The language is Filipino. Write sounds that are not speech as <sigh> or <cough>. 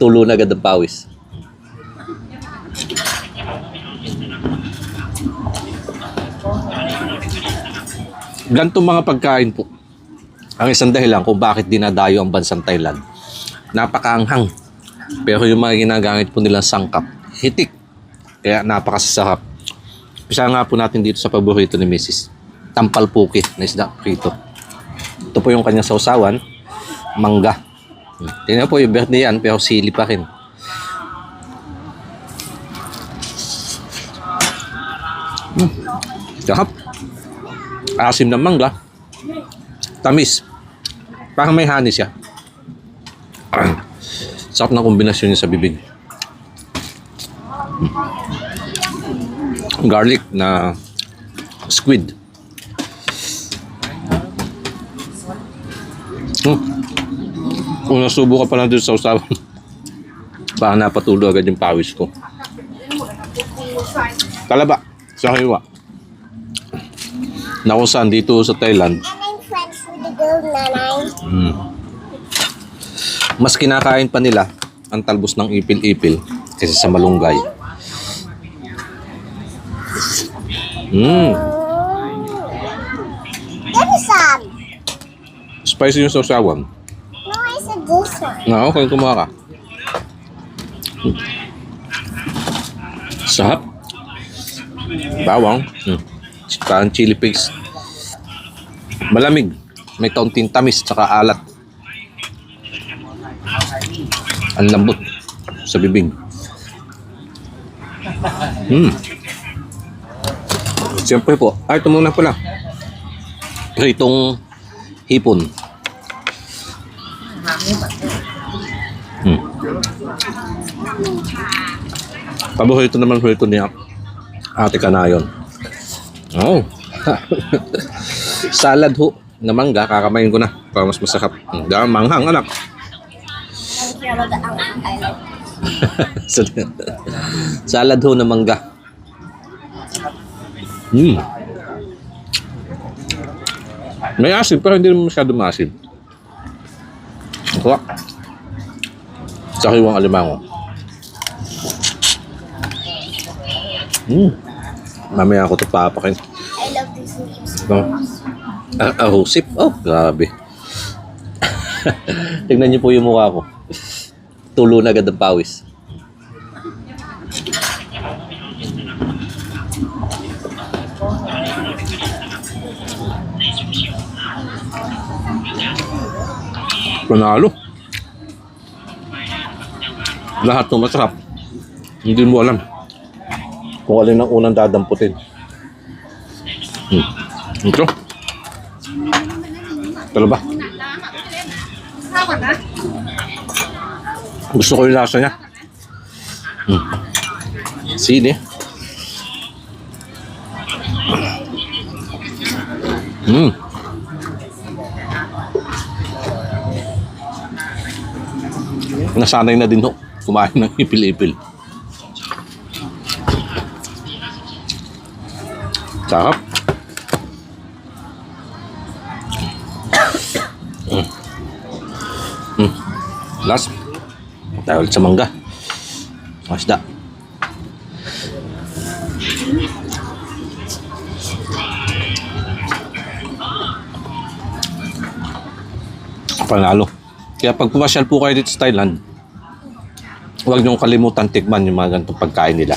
tulo na agad ang pawis. Ganitong mga pagkain po. Ang isang dahilan kung bakit dinadayo ang bansang Thailand. Napakaanghang. Pero yung mga ginagamit po nilang sangkap, hitik. Kaya napakasasarap. Isa nga po natin dito sa paborito ni Mrs. Tampal puki na isda prito. Ito po yung kanyang sausawan, mangga. Hmm. Tingnan po yung birthday yan, pero sili pa rin. Hmm. Sarap. Asim ng mangga. Tamis. Parang may honey siya. <clears throat> Sarap na kombinasyon niya sa bibig. Mm. Garlic na squid. Hmm. Kung nasubo ka pa lang dun sa usawan, <laughs> baka napatulo agad yung pawis ko. Talaba, sa hiwa. Na kung saan dito sa Thailand, And I'm friends with the girl, Nanay. Mm. Mas kinakain pa nila ang talbos ng ipil-ipil kaysa sa malunggay. Mm. Give me some. Spicy yung sausawan. One. Na okay, kumuha ka. Mm. Sarap. Bawang. Mm. Tsaka ang chili paste. Malamig. May kaunting tamis tsaka alat. Ang lambot sa bibig. Hmm. Siyempre po. Ay, ito muna pala. Pritong hipon. Paborito naman po ito niya. Ate Kanayon. Oh. <laughs> Salad ho na mangga. Kakamayin ko na. Para mas masakap. Manghang anak. <laughs> Salad ho na mangga. Hmm. May asin pero hindi naman masyado maasin. Ako. Sa hiwang alimango. Hmm. Mamaya ako ito papakin. I love leaves. No? Ah, ahusip. Oh, grabe. <laughs> Tignan niyo po yung mukha ko. Tulo na agad ang pawis. Panalo. Lahat ng masarap. Hindi mo alam kung alin ang unang dadamputin. Hmm. Ito. Talo ba? Gusto ko yung lasa niya. Hmm. Sili. Hmm. Nasanay na din ho. Kumain ng ipil-ipil. Sarap. Mm. Mm. Last. Tayo sa mangga. Masda. Panalo. Kaya pag pumasyal po kayo dito sa Thailand, huwag niyong kalimutan tikman yung mga ganitong pagkain nila.